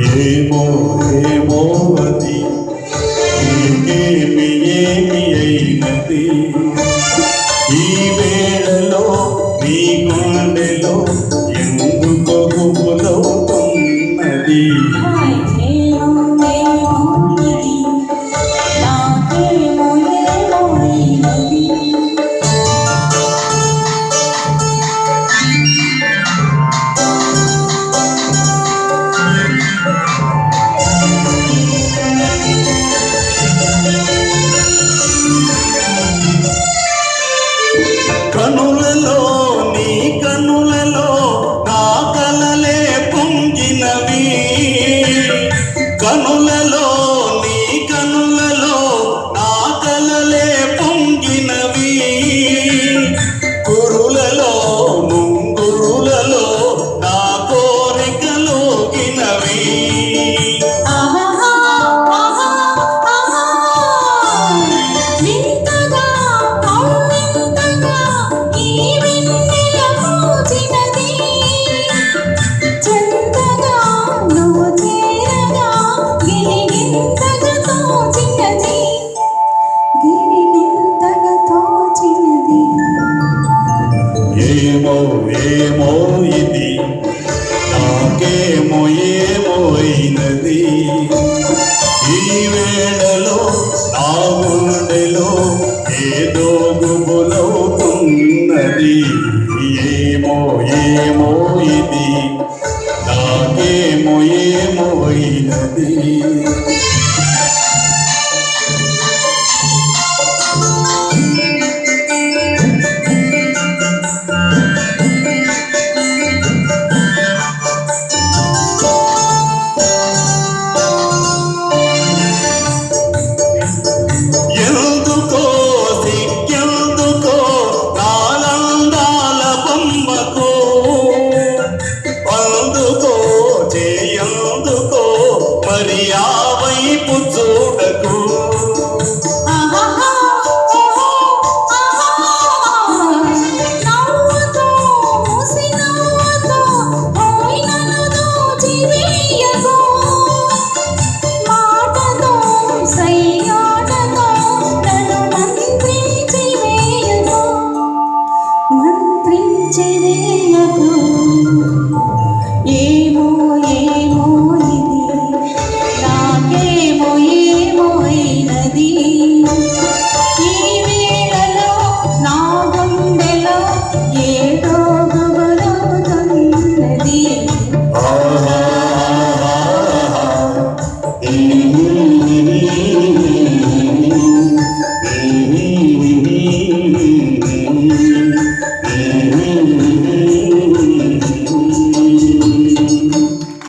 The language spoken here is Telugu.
ఏమో ఏమో అది. ఏమి ఏమి అయినది? ఈ వేళలో నీ గుండెలో ఎందుకు గుమ్ములవుతున్నది ఇది నాకేమో ఏమోయినది ఈ వేళలో నా గుండెలో ఏదో గుబులవుతున్నది. ఏమో ఏమో ఇది? నాకేమో నమ్మకు. అందుకో చేయందుకో మరి ఆ వైపు